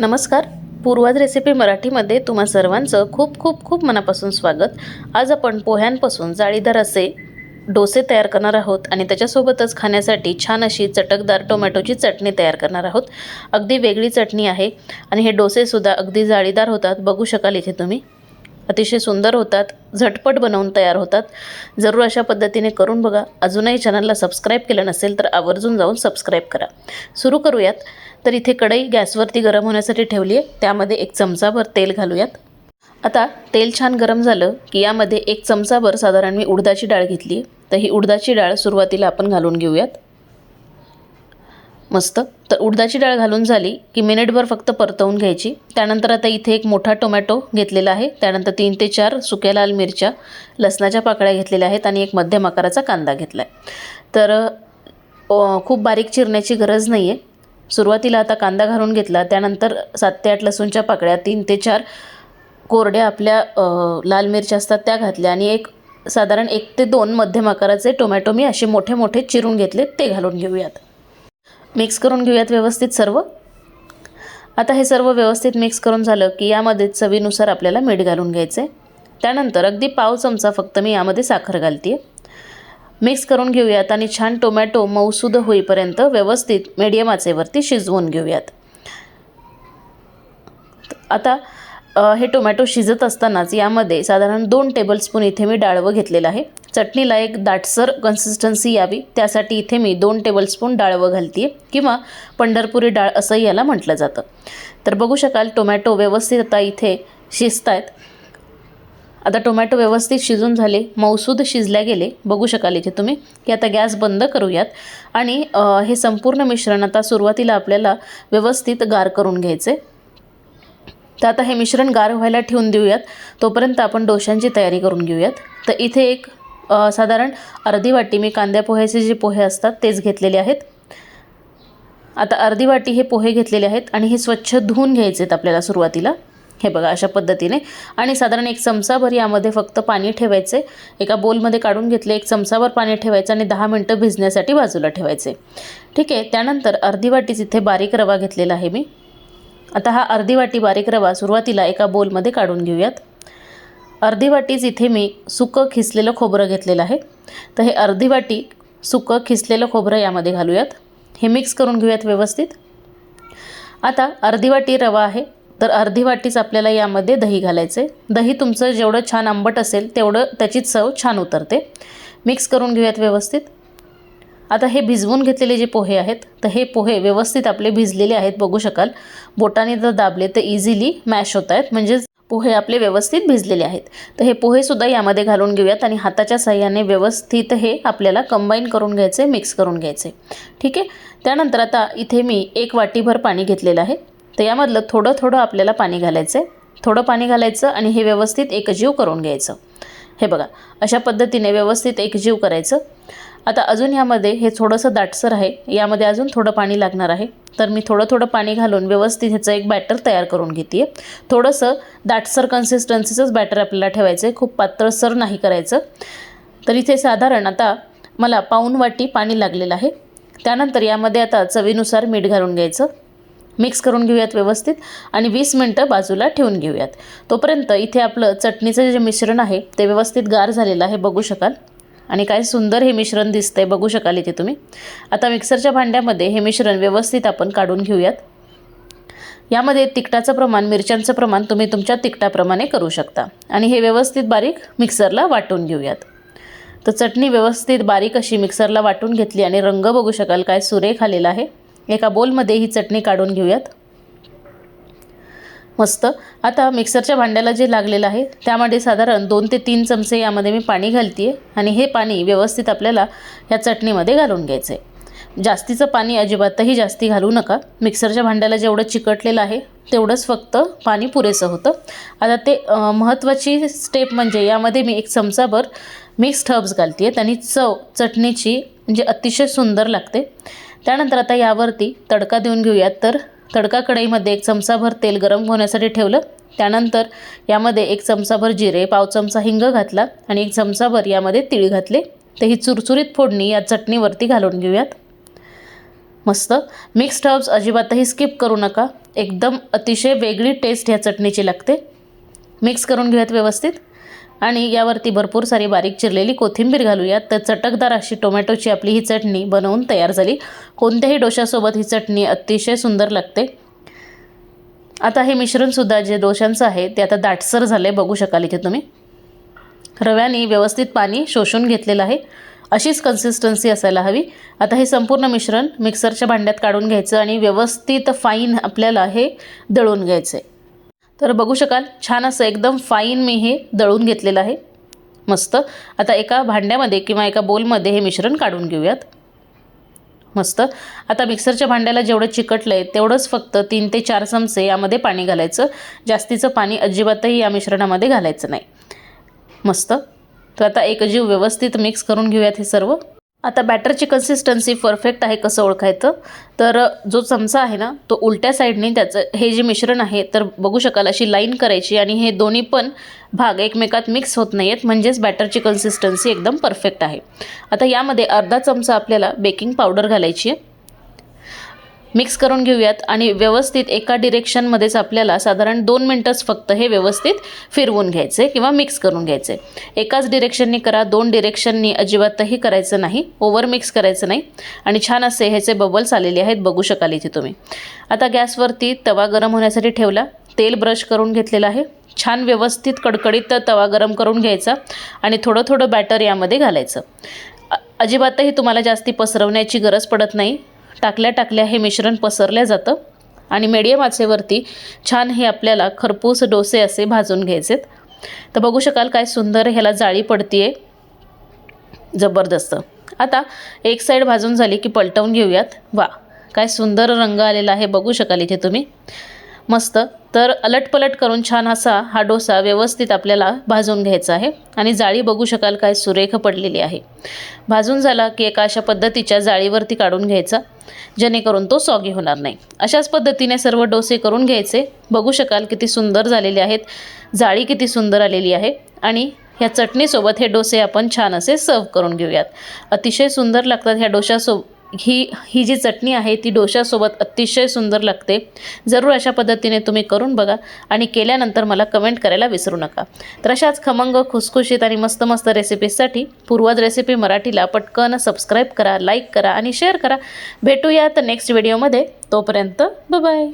नमस्कार. पूर्वाज रेसिपी मराठीमध्ये तुम्हा सर्वांचं खूप खूप खूप मनापासून स्वागत. आज आपण पोह्यांपासून जाळीदार असे डोसे तयार करणार आहोत आणि त्याच्यासोबतच खाण्यासाठी छान अशी चटकदार टोमॅटोची चटणी तयार करणार आहोत. अगदी वेगळी चटणी आहे आणि हे डोसेसुद्धा अगदी जाळीदार होतात. बघू शकाल इथे तुम्ही. अतिशय सुंदर होतात झटपट बनवून तयार होतात. जरूर अशा पद्धतीने करून बघा. अजूनही चॅनलला सबस्क्राईब केलं नसेल तर आवर्जून जाऊन सबस्क्राईब करा. सुरू करूयात. तर इथे कढई गॅसवरती गरम होण्यासाठी ठेवली आहे. त्यामध्ये एक चमचाभर तेल घालूयात. आता तेल छान गरम झालं की यामध्ये एक चमचाभर साधारण मी उडदाची डाळ घेतली तर ही उडदाची डाळ सुरुवातीला आपण घालून घेऊयात. मस्त. तर उडदाची डाळ घालून झाली की मिनिटभर फक्त परतवून घ्यायची. त्यानंतर आता इथे एक मोठा टोमॅटो घेतलेला आहे. त्यानंतर तीन ते चार सुक्या लाल मिरच्या लसणाच्या पाकळ्या घेतलेल्या आहेत आणि एक मध्यम आकाराचा कांदा घेतला आहे तर खूप बारीक चिरण्याची गरज नाही आहे सुरुवातीला आता कांदा घालून घेतला. त्यानंतर सात ते आठ लसूणच्या पाकळ्या तीन ते चार कोरड्या आपल्या लाल मिरच्या असतात त्या घातल्या आणि एक साधारण एक ते दोन मध्यम आकाराचे टोमॅटो मी असे मोठे मोठे चिरून घेतले ते घालून घेऊयात. मिक्स करून घेऊयात व्यवस्थित सर्व. आता हे सर्व व्यवस्थित मिक्स करून झालं की यामध्ये चवीनुसार आपल्याला मीठ घालून घ्यायचं आहे त्यानंतर अगदी पाव चमचा फक्त मी यामध्ये साखर घालते मिक्स करून घेऊयात आणि छान टोमॅटो मऊसूद होईपर्यंत व्यवस्थित मीडियम आचेवरती शिजवून घेऊयात. आता हे टोमॅटो शिजत असतानाच यामध्ये साधारण दोन टेबलस्पून इथे मी डाळवं घेतलेलं आहे. चटणीला एक दाटसर कन्सिस्टन्सी यावी. त्यासाठी इथे मी दोन टेबलस्पून डाळवं घालते किंवा पंढरपुरी डाळ असंही याला म्हटलं जातं. तर बघू शकाल टोमॅटो व्यवस्थित आता इथे शिजत आहेत आता टोमॅटो व्यवस्थित शिजून झाले. मौसूद शिजल्या गेले. बघू शकाल इथे तुम्ही की आता गॅस बंद करूयात आणि हे संपूर्ण मिश्रण आता सुरुवातीला आपल्याला व्यवस्थित गार करून घ्यायचे तर आता हे मिश्रण गार व्हायला ठेवून देऊयात. तोपर्यंत आपण डोशांची तयारी करून घेऊयात. तर इथे एक साधारण अर्धी वाटी मी कांद्या पोह्याचे जे पोहे असतात तेच घेतलेले आहेत. आता अर्धी वाटी हे पोहे घेतलेले आहेत आणि हे स्वच्छ धुवून घ्यायचे आहेत आपल्याला सुरुवातीला. हे बघा अशा पद्धतीने. आणि साधारण एक चमचाभर यामध्ये फक्त पाणी ठेवायचे. एका बोलमध्ये काढून घेतले एक चमचाभर पाणी ठेवायचं आणि दहा मिनटं भिजण्यासाठी बाजूला ठेवायचे. ठीक आहे त्यानंतर अर्धी वाटीच इथे बारीक रवा घेतलेला आहे मी. आता हा अर्धी वाटी बारीक रवा सुरुवातीला एका बोलमध्ये काढून घेऊयात. अर्धी वाटीच इथे मी सुकं खिसलेलं खोबरं घेतलेलं आहे. तर हे अर्धी वाटी सुकं खिसलेलं खोबरं यामध्ये घालूयात. हे मिक्स करून घेऊयात व्यवस्थित. आता अर्धी वाटी रवा आहे. तर अर्धी वाटीच आपल्याला यामध्ये दही घालायचे दही तुमचं जेवढं छान आंबट असेल तेवढं त्याची चव छान उतरते. मिक्स करून घेऊयात व्यवस्थित. आता हे भिजवून घेतलेले जे पोहे आहेत तर हे पोहे व्यवस्थित आपले भिजलेले आहेत बघू शकाल. बोटाने जर दाबले तर इझिली मॅश होत आहेत. म्हणजेच पोहे आपले व्यवस्थित भिजलेले आहेत. तर हे पोहेसुद्धा यामध्ये घालून घेऊयात आणि हाताच्या साह्याने व्यवस्थित हे आपल्याला कंबाईन करून घ्यायचे मिक्स करून घ्यायचे. ठीक आहे? त्यानंतर आता इथे मी एक वाटीभर पाणी घेतलेलं आहे. तर यामधलं थोडं थोडं आपल्याला पाणी घालायचं आहे. थोडं पाणी घालायचं आणि हे व्यवस्थित एकजीव करून घ्यायचं. हे बघा अशा पद्धतीने व्यवस्थित एकजीव करायचं. आता अजून यामध्ये हे थोडंसं दाटसर आहे. यामध्ये अजून थोडं पाणी लागणार आहे. तर मी थोडं थोडं पाणी घालून व्यवस्थित ह्याचं एक बॅटर तयार करून घेते आहे थोडंसं दाटसर कन्सिस्टन्सीचंच बॅटर आपल्याला ठेवायचं आहे खूप पातळसर नाही करायचं. तर इथे साधारण आता मला पाऊन वाटी पाणी लागलेलं आहे. त्यानंतर यामध्ये आता चवीनुसार मीठ घालून घ्यायचं. मिक्स करून घेऊयात व्यवस्थित आणि वीस मिनटं बाजूला ठेवून घेऊयात. तोपर्यंत इथे आपलं चटणीचं जे मिश्रण आहे ते व्यवस्थित गार झालेलं आहे बघू शकाल. आणि काय सुंदर हे मिश्रण दिसतंय बघू शकाल इथे तुम्ही. आता मिक्सरच्या भांड्यामध्ये हे मिश्रण व्यवस्थित आपण काढून घेऊयात. यामध्ये तिखटाचं प्रमाण मिरच्यांचं प्रमाण तुम्ही तुमच्या तिखटाप्रमाणे करू शकता. आणि हे व्यवस्थित बारीक मिक्सरला वाटून घेऊयात. तर चटणी व्यवस्थित बारीक अशी मिक्सरला वाटून घेतली आणि रंग बघू शकाल काय सुरेख आलेला आहे. एका बोलमध्ये ही चटणी काढून घेऊयात. मस्त. आता मिक्सरच्या भांड्याला जे लागलेलं आहे त्यामध्ये साधारण दोन ते तीन चमचे यामध्ये मी पाणी घालते आहे आणि हे पाणी व्यवस्थित आपल्याला ह्या चटणीमध्ये घालून घ्यायचं आहे जास्तीचं पाणी अजिबातही जास्ती घालू नका. मिक्सरच्या भांड्याला जेवढं चिकटलेलं आहे तेवढंच फक्त पाणी पुरेसं होतं. आता ते महत्त्वाची स्टेप म्हणजे यामध्ये मी एक चमचाभर मिक्स हर्ब्स घालते आहे आणि चव चटणीची म्हणजे अतिशय सुंदर लागते. त्यानंतर आता यावरती तडका देऊन घेऊयात. तर तडका कढईमध्ये एक चमचाभर तेल गरम होण्यासाठी ठेवलं. त्यानंतर यामध्ये एक चमचाभर जिरे पाव चमचा हिंग घातला आणि एक चमचाभर यामध्ये तीळ घातले. तर ही चुरचुरीत फोडणी या चटणीवरती घालून घेऊयात. मस्त. मिक्स्ड हर्ब्स अजिबातही स्किप करू नका. एकदम अतिशय वेगळी टेस्ट ह्या चटणीची लागते. मिक्स करून घेऊयात व्यवस्थित. आणि यावरती भरपूर सारी बारीक चिरलेली कोथिंबीर घालूयात. तर चटकदार अशी टोमॅटोची आपली ही चटणी बनवून तयार झाली. कोणत्याही डोशासोबत ही चटणी अतिशय सुंदर लागते. आता हे मिश्रणसुद्धा जे डोशांचं आहे ते आता दाटसर झालं आहे बघू शकाल इथे तुम्ही. रव्याने व्यवस्थित पाणी शोषून घेतलेलं आहे. अशीच कन्सिस्टन्सी असायला हवी. आता हे संपूर्ण मिश्रण मिक्सरच्या भांड्यात काढून घ्यायचं आणि व्यवस्थित फाईन आपल्याला हे दळून घ्यायचं आहे तर बघू शकाल छान असं एकदम फाईन मी हे दळून घेतलेलं आहे. मस्त. आता एका भांड्यामध्ये किंवा एका बोलमध्ये हे मिश्रण काढून घेऊयात. मस्त. आता मिक्सरच्या भांड्याला जेवढं चिकटलं आहे तेवढंच फक्त तीन ते चार चमचे यामध्ये पाणी घालायचं. जास्तीचं पाणी अजिबातही या मिश्रणामध्ये घालायचं नाही. मस्त. तर आता एक जीव व्यवस्थित मिक्स करून घेऊयात हे सर्व. आता बॅटरची कन्सिस्टन्सी परफेक्ट आहे कसं ओळखायचं? तर जो चमचा आहे ना तो उलट्या साईडने त्याचं हे जे मिश्रण आहे तर बघू शकाल अशी लाईन करायची आणि हे दोन्ही पण भाग एकमेकात मिक्स होत नाही आहेत म्हणजेच बॅटरची कन्सिस्टन्सी एकदम परफेक्ट आहे. आता यामध्ये अर्धा चमचा आपल्याला बेकिंग पावडर घालायची आहे. मिक्स करून घेऊयात आणि व्यवस्थित एका डिरेक्शनमध्येच आपल्याला साधारण दोन मिनटंच फक्त हे व्यवस्थित फिरवून घ्यायचे किंवा मिक्स करून घ्यायचे. एकाच डिरेक्शननी करा दोन डिरेक्शननी अजिबातही करायचं नाही ओव्हर मिक्स करायचं नाही. आणि छान असे ह्याचे बबल्स आलेले आहेत बघू शकाल इथे तुम्ही. आता गॅसवरती तवा गरम होण्यासाठी ठेवला. तेल ब्रश करून घेतलेलं आहे. छान व्यवस्थित कडकडीत तवा गरम करून घ्यायचा आणि थोडं थोडं बॅटर यामध्ये घालायचं. अजिबातही तुम्हाला जास्ती पसरवण्याची गरज पडत नाही. टाकल्या टाकल्या हे मिश्रण पसरल्या जातं आणि मीडियम आचेवरती छान हे आपल्याला खरपूस डोसे असे भाजून घ्यायचेत. तर बघू शकाल काय सुंदर ह्याला जाळी पडतीये. आहे जबरदस्त. आता एक साईड भाजून झाली की पलटवून घेऊयात. वा काय सुंदर रंग आलेला आहे. बघू शकाल इथे तुम्ही. मस्त. तर अलटपलट करून छान असा हा डोसा व्यवस्थित आपल्याला भाजून घ्यायचा आहे. आणि जाळी बघू शकाल काय सुरेख पडलेली आहे. भाजून झाला की एका अशा पद्धतीच्या जाळीवरती काढून घ्यायचा जेणेकरून तो सॉगी होणार नाही. अशाच पद्धतीने सर्व डोसे करून घ्यायचे. बघू शकाल किती सुंदर झालेले आहेत. जाळी किती सुंदर आलेली आहे. आणि ह्या चटणीसोबत हे डोसे आपण छान असे सर्व करून घेऊयात. अतिशय सुंदर लागतात ह्या डोशासो ही ही जी चटणी आहे ती डोशासोबत अतिशय सुंदर लागते. जरूर अशा पद्धतीने तुम्ही करून बघा आणि केल्यानंतर मला कमेंट करायला विसरू नका. तर अशाच खमंग खुसखुशीत आणि मस्त मस्त रेसिपीजसाठी पूर्वज रेसिपी मराठीला पटकन सबस्क्राईब करा लाईक करा आणि शेअर करा. भेटूयात नेक्स्ट व्हिडिओमध्ये तोपर्यंत बाय